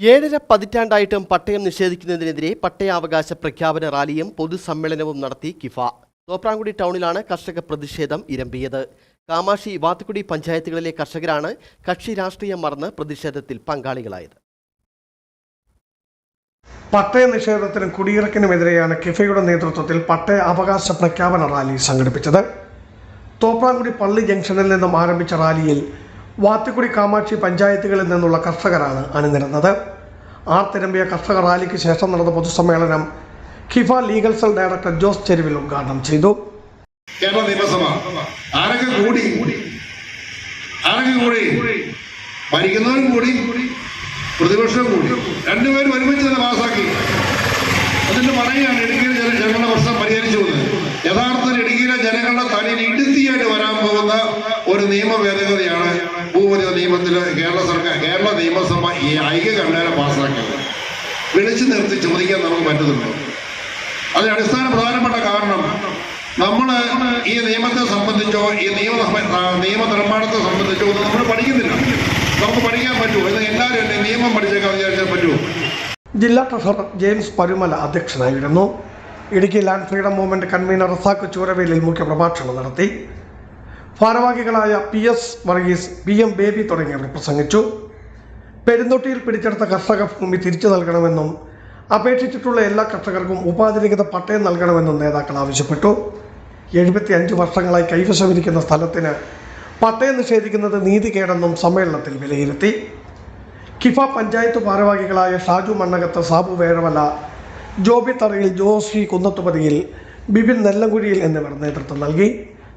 ഏഴര പതിറ്റാണ്ടായിട്ടും പട്ടയം നിഷേധിക്കുന്നതിനെതിരെ പട്ടയാവകാശ പ്രഖ്യാപന റാലിയും പൊതുസമ്മേളനവും നടത്തി കിഫ. തോപ്രാങ്കുടി ടൗണിലാണ് കർഷക പ്രതിഷേധം ഇരമ്പിയത്. കാമാക്ഷി വാത്തുക്കുടി പഞ്ചായത്തുകളിലെ കർഷകരാണ് കക്ഷി രാഷ്ട്രീയം മറന്ന് പ്രതിഷേധത്തിൽ പങ്കാളികളായത്. പട്ടയ നിഷേധത്തിനും കുടിയിറക്കിനുമെതിരെയാണ് കിഫയുടെ നേതൃത്വത്തിൽ പട്ടയ അവകാശ പ്രഖ്യാപന റാലി സംഘടിപ്പിച്ചത്. തോപ്രാങ്കുടി പള്ളി ജംഗ്ഷനിൽ നിന്നും ആരംഭിച്ച റാലിയിൽ വാത്തിക്കുടി കാമാക്ഷി പഞ്ചായത്തുകളിൽ നിന്നുള്ള കർഷകരാണ് അണിനിരന്നത്. ആർത്തിരമ്പിയ കർഷക റാലിക്ക് ശേഷം നടന്ന പൊതുസമ്മേളനം KIFA legal cell director Jose Cheruvil ഉദ്ഘാടനം ചെയ്തു. ആരൊക്കെ കൂടി? കൂടി? കൂടി കൂടി. രണ്ടുപേരും ഒരുമിച്ച് തന്നെ പാസാക്കി. ഒരു നിയമ ഭേദഗതിയാണ് ഭൂപതി നിയമത്തിൽ കേരള സർക്കാർ കേരള നിയമസഭ ഈ ഐക്യകണ്ഠേന പാസ്സാക്കിയത് വിളിച്ചു നിർത്തി ചോദിക്കാൻ നമുക്ക് പറ്റുന്നുണ്ടോ അതിന് അടിസ്ഥാന പ്രധാനപ്പെട്ട കാരണം നമ്മൾ ഈ നിയമത്തെ സംബന്ധിച്ചോ ഈ നിയമ നിയമ നിയമനിർമ്മാണത്തെ സംബന്ധിച്ചോ ഒന്നും നമ്മൾ പഠിക്കുന്നില്ല. നമുക്ക് പഠിക്കാൻ പറ്റുമോ എന്ന് എല്ലാവരും അല്ലേ നിയമം പഠിച്ചേക്കാൻ വിചാരിച്ചാൽ പറ്റുമോ ജില്ലാ ട്രഷറർ ജെയിംസ് പരുമല അധ്യക്ഷനായിരുന്നു. Idukki land freedom movement convener Razak Chooravelil മുഖ്യപ്രഭാഷണം നടത്തി. ഭാരവാഹികളായ P S Varghese P M Baby തുടങ്ങിയവർ പ്രസംഗിച്ചു. പെരുന്തൊട്ടിയിൽ പിടിച്ചെടുത്ത കർഷക ഭൂമി തിരിച്ചു നൽകണമെന്നും അപേക്ഷിച്ചിട്ടുള്ള എല്ലാ കർഷകർക്കും ഉപാധിരഹിത പട്ടയം നൽകണമെന്നും നേതാക്കൾ ആവശ്യപ്പെട്ടു. എഴുപത്തി അഞ്ച് വർഷങ്ങളായി കൈവശമിരിക്കുന്ന സ്ഥലത്തിന് പട്ടയം നിഷേധിക്കുന്നത് നീതികേടെന്നും സമ്മേളനത്തിൽ വിലയിരുത്തി. കിഫ പഞ്ചായത്ത് ഭാരവാഹികളായ ഷാജു മണ്ണകത്ത് സാബു വേഴവല ജോബി തറയിൽ ജോസി കുന്നത്തുപതിയിൽ ബിബിൻ നെല്ലങ്കുഴിയിൽ എന്നിവർ നേതൃത്വം നൽകി.